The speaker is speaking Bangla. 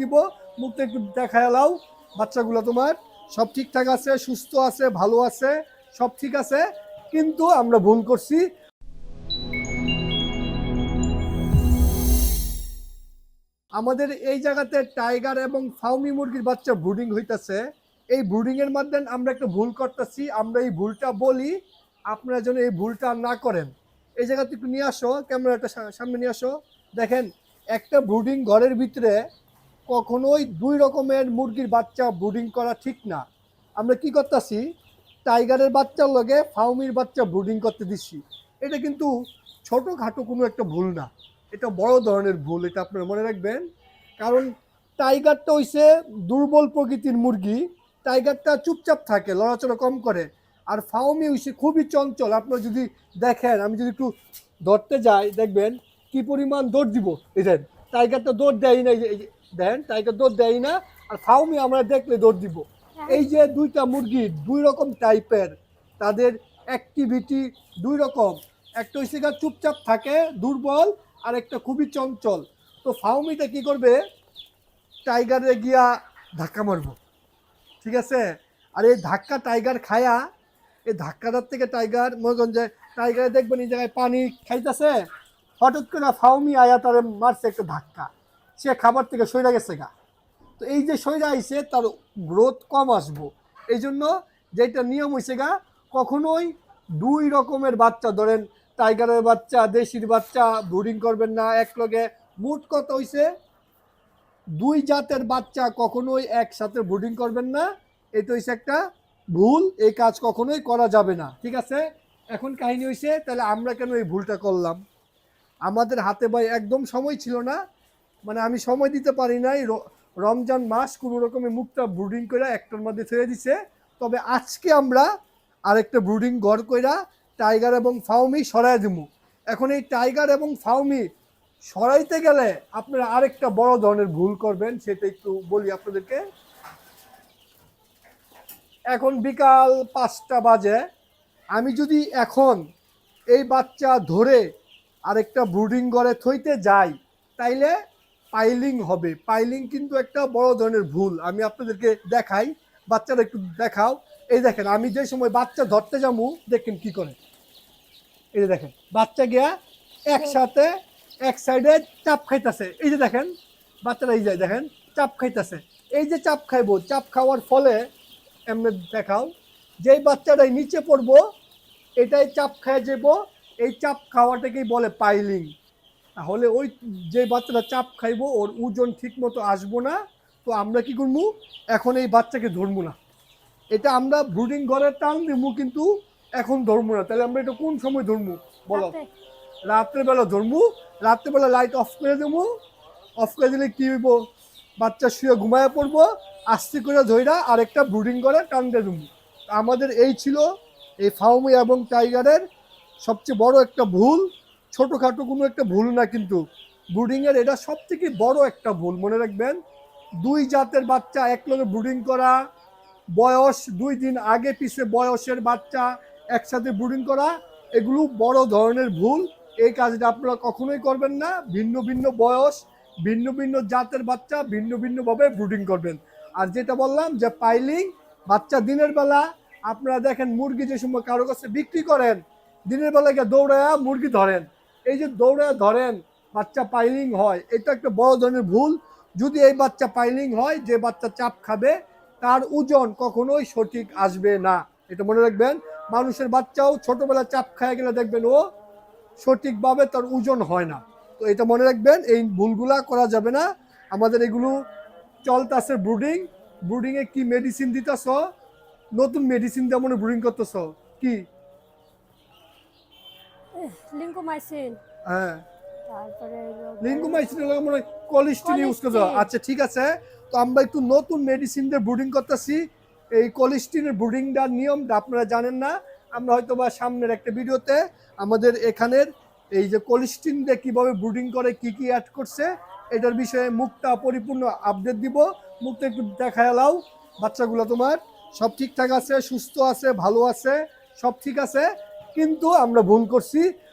দিব, মুখটা একটু দেখায় লাও। বাচ্চাগুলো তোমার সব ঠিকঠাক আছে, সুস্থ আছে, ভালো আছে, সব ঠিক আছে, কিন্তু আমরা ভুল করছি। আমাদের এই জায়গাতে টাইগার এবং ফাউমি মুরগির বাচ্চা ব্রুডিং হইতাছে। এই ব্রুডিং এর মাধ্যমে আমরা একটা ভুল করতেছি, আমরা এই ভুলটা বলি, আপনারা যেন এই ভুলটা না করেন। এই জায়গাতে একটু নিয়ে আসো, ক্যামেরাটা সামনে নিয়ে আসো। দেখেন, একটা ব্রুডিং ঘরের ভিতরে কখনোই দুই রকমের মুরগির বাচ্চা ব্রুডিং করা ঠিক না। আমরা কি করতেছি? টাইগারের বাচ্চার লগে ফাউমির বাচ্চা ব্রুডিং করতে দিচ্ছি এটা কিন্তু ছোটোখাটো কোনো একটা ভুল না। এটা বড় ধরনের ভুল, এটা আপনারা মনে রাখবেন। কারণ টাইগারটা হইছে দুর্বল প্রকৃতির মুরগি। টাইগারটা চুপচাপ থাকে, লড়াচড়া কম করে। আর ফাউমি হইছে খুবই চঞ্চল। আপনারা যদি দেখেন, আমি যদি একটু ধরতে যাই, দেখবেন কি পরিমাণ দৌড় দিব। এই টাইগারটা দৌড় দেয় না দেন টাইগার দৌড় দেয় না। আর ফাউমি আমরা দেখলে দৌড় দিব। এই যে দুইটা মুরগি দুই রকম টাইপের তাদের অ্যাক্টিভিটি দুই রকম। একটা হচ্ছে চুপচাপ থাকে দুর্বল আর একটা খুবই চঞ্চল। তো ফাউমিটা কি করবে? টাইগারে গিয়া ধাক্কা মারবো। ঠিক আছে? আর এই ধাক্কা টাইগার খায়া এই ধাক্কাটার থেকে টাইগার মনে করেন যে টাইগারে দেখবেন এই জায়গায় পানি খাইতেছে হঠাৎ করে ফাউমি আয়া তারে মারছে একটা ধাক্কা। সে খাবার থেকে সইরা গেছে গা। তো এই যে সইরা আইছে, তার গ্রোথ কম আসব। এই জন্য যেটা নিয়ম হয়েছে গা, কখনোই দুই রকমের বাচ্চা, ধরেন টাইগারের বাচ্চা, দেশির বাচ্চা, ব্রুডিং করবেন না। এক লগে মুট কত হইছে? দুই জাতের বাচ্চা কখনোই একসাথে ব্রুডিং করবেন না। এটা হইছে একটা ভুল, এই কাজ কখনোই করা যাবে না। ঠিক আছে? এখন কাহিনী হয়েছে তাহলে আমরা কেন এই ভুলটা করলাম? আমাদের হাতে ভাই একদম সময় ছিল না। মানে আমি সময় দিতে পারি নাই। রমজান মাস কোনো রকমের মুখটা ব্রুডিং করে একটার মধ্যে ছেড়ে দিছে। তবে আজকে আমরা আরেকটা ব্রুডিং ঘর কইরা টাইগার এবং ফাউমি সরাই দিব এখন এই টাইগার এবং ফাউমি সরাইতে গেলে আপনারা আরেকটা বড় ধরনের ভুল করবেন, সেটা একটু বলি আপনাদেরকে। এখন বিকাল পাঁচটা বাজে। আমি যদি এখন এই বাচ্চা ধরে আরেকটা ব্রুডিং ঘরে থইতে যাই, তাইলে পাইলিং হবে। পাইলিং কিন্তু একটা বড় ধরনের ভুল। আমি আপনাদেরকে দেখাই, বাচ্চারা একটু দেখাও। এই দেখেন, আমি যে সময় বাচ্চা ধরতে যাব, দেখেন কি করে। এই যে দেখেন, বাচ্চা গিয়া একসাথে এক সাইডে চাপ খাইতেছে। এই যে দেখেন, বাচ্চারা এই যায় দেখেন, চাপ খাইতেছে। এই যে চাপ খাইবো, চাপ খাওয়ার ফলে এমনি দেখাও, যেই বাচ্চাটাই নিচে পড়ব, এটাই চাপ খায় যাব এই চাপ খাওয়াটাকেই বলে পাইলিং। তাহলে ওই যে বাচ্চাটা চাপ খাইবো ওর ওজন ঠিক মতো আসব না তো আমরা কি করব? এখন এই বাচ্চাকে ধরবো না। এটা আমরা ব্রুডিং ঘরের টান দিবো কিন্তু এখন ধরবো না। তাহলে আমরা এটা কোন সময় ধরবো? বলো। রাত্রেবেলা ধরবো। রাত্রেবেলা লাইট অফ করে দেবো। অফ করে দিলে কি হইব? বাচ্চা শুয়ে ঘুমায় পড়ব। আস্তে করে ধইরা আরেকটা ব্রুডিং করে টান দিয়ে দেবো। আমাদের এই ছিল এই ফাউমি এবং টাইগারের সবচেয়ে বড় একটা ভুল। ছোটোখাটো কোনো একটা ভুল না কিন্তু ব্রুডিংয়ের এটা সব থেকে বড় একটা ভুল, মনে রাখবেন। দুই জাতের বাচ্চা, এক একলগে ব্রুডিং করা, বয়স দুই দিন আগে পিছে বয়সের বাচ্চা একসাথে ব্রুডিং করা, এগুলো বড় ধরনের ভুল। এই কাজটা আপনারা কখনোই করবেন না। ভিন্ন ভিন্ন বয়স, ভিন্ন ভিন্ন জাতের বাচ্চা, ভিন্ন ভিন্নভাবে ব্রুডিং করবেন। আর যেটা বললাম যে পাইলিং, বাচ্চা দিনের বেলা আপনারা দেখেন মুরগি যে সময় কারও কাছে বিক্রি করেন, দিনের বেলা গিয়ে দৌড়ায়া মুরগি ধরেন। এই যে দৌড়ে ধরেন বাচ্চা পাইলিং হয়, এটা একটা বড় ধরনের ভুল। যদি এই বাচ্চা পাইলিং হয়, যে বাচ্চা চাপ খাবে, তার ওজন কখনোই সঠিক আসবে না। এটা মনে রাখবেন, মানুষের বাচ্চাও ছোটবেলা চাপ খায় গেলে দেখবেন ও সঠিকভাবে তার ওজন হয় না। তো এটা মনে রাখবেন, এই ভুলগুলা করা যাবে না। আমাদের এগুলো চলতেছে ব্রুডিং। ব্রুডিংয়ে কি মেডিসিন দিতেছ? নতুন মেডিসিন দিয়ে মনে ব্রুডিং করতেছ, কি? লিঙ্কোমাইসিন হ্যাঁ। তারপরে হলো লিঙ্কোমাইসিন কোলিস্টিন ইউজ করতে আচ্ছা ঠিক আছে। তো আমরা একটু নতুন মেডিসিন দিয়ে ব্রুডিং করতেছি। এই কোলিস্টিনের ব্রুডিংটার নিয়মটা আপনারা জানেন না। আমরা হয়তো বা সামনের একটা ভিডিওতে আমাদের এখানের এই যে কোলিস্টিন দিয়ে কীভাবে ব্রুডিং করে কি কি অ্যাড করছে এটার বিষয়ে মুখটা পরিপূর্ণ আপডেট দিব। মুখটা একটু দেখায় লাও বাচ্চাগুলো তোমার সব ঠিকঠাক আছে সুস্থ আছে ভালো আছে সব ঠিক আছে। কিন্তু আমরা ভুল করছি।